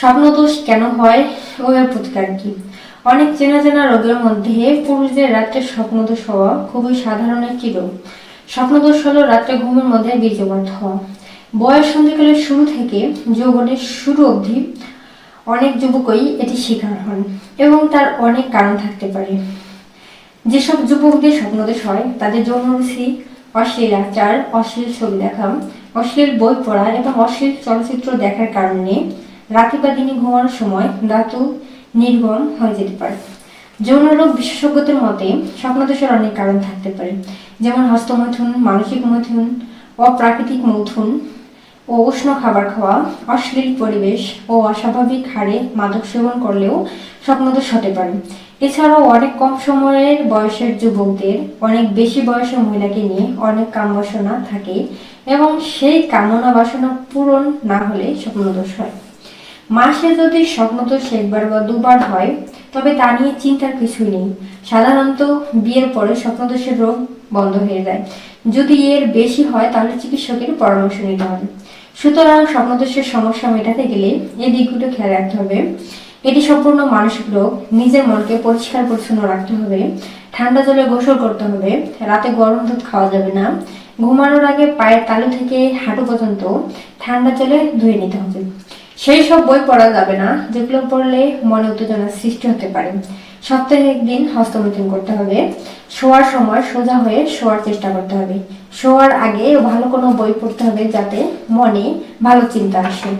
স্বপ্নদোষ কেন হয় ও প্রতিকার কি? অনেক চেনা চেনা রোগের মধ্যে পুরুষদের রাত্রে স্বপ্নদোষ হওয়া খুবই সাধারণ একটি রোগ। স্বপ্নদোষ হলো রাত্রে ঘুমের মধ্যে বীর্যপাত হওয়া। বয়স সন্ধিকালের শুরু থেকে যৌবনের শুরু অবধি অনেক যুবকই এটি শিকার হন এবং তার অনেক কারণ থাকতে পারে। যেসব যুবকদের স্বপ্নদোষ হয়, তাদের যৌনরুচি অশ্লীল আচার, অশ্লীল ছবি দেখা, অশ্লীল বই পড়া এবং অশ্লীল চলচ্চিত্র দেখার কারণে রাতে বা দিনে ঘুমানোর সময় ধাতু নির্গম হয়ে যেতে পারে। যৌন রোগ বিশেষজ্ঞদের মতে স্বপ্নদোষের অনেক কারণ থাকতে পারে, যেমন হস্তমৈথুন, মানসিক মৈথুন, অপ্রাকৃতিক মৈথুন ও উষ্ণ খাবার খাওয়া, অশ্লীল পরিবেশ ও অস্বাভাবিক হারে মাদক সেবন করলেও স্বপ্নদোষ হতে পারে। এছাড়াও অনেক কম সময়ের বয়সের যুবকদের অনেক বেশি বয়সের মহিলাকে নিয়ে অনেক কাম বাসনা থাকে এবং সেই কামনা বাসনা পূরণ না হলে স্বপ্নদোষ হয়। মাসে যদি স্বপ্নদোষ একবার বা দুবার হয়, তবে তা নিয়ে চিন্তার কিছুই নেই। সাধারণত বিয়ের পরে স্বপ্নদোষের রোগ বন্ধ হয়ে যায়। যদি এর বেশি হয়, তাহলে চিকিৎসকের পরামর্শ নিতে হবে। সুতরাং স্বপ্নদোষের সমস্যা মেটাতে গেলে এই দিকগুলো খেয়াল রাখতে হবে। এটি সম্পূর্ণ মানসিক রোগ। নিজের মনকে পরিষ্কার পরিচ্ছন্ন রাখতে হবে। ঠান্ডা জলে গোসল করতে হবে। রাতে গরম দুধ খাওয়া যাবে না। ঘুমানোর আগে পায়ের তালু থেকে হাঁটু পর্যন্ত ঠান্ডা জলে ধুয়ে নিতে হবে। সেই সব বই পড়া যাবে না, যেগুলো পড়লে মনে উত্তেজনার সৃষ্টি হতে পারে। সপ্তাহে একদিন হস্তমৈথুন করতে হবে। শোয়ার সময় সোজা হয়ে শোয়ার চেষ্টা করতে হবে। শোয়ার আগে ভালো কোনো বই পড়তে হবে যাতে মনে ভালো চিন্তা আসে।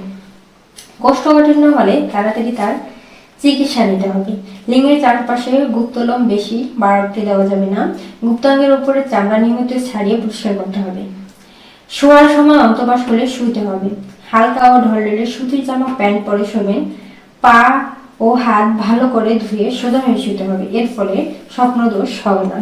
কোষ্ঠকাঠিন্য হলে তাড়াতাড়ি তার চিকিৎসা নিতে হবে। লিঙ্গের চারপাশে গুপ্তলম বেশি বাড়তে দেওয়া যাবে না। গুপ্তাঙ্গের উপরে চামড়া নিয়মিত ছাড়িয়ে পরিষ্কার করতে হবে। শোয়ার সময় অন্তবাস হলে শুইতে হবে। হালকা ও ঢলঢলে সুতির জামা, প্যান্ট পরে শোবেন পা ও হাত ভালো করে ধুয়ে সোজা হয়ে শুতে হবে। এর ফলে স্বপ্নদোষ হবে না।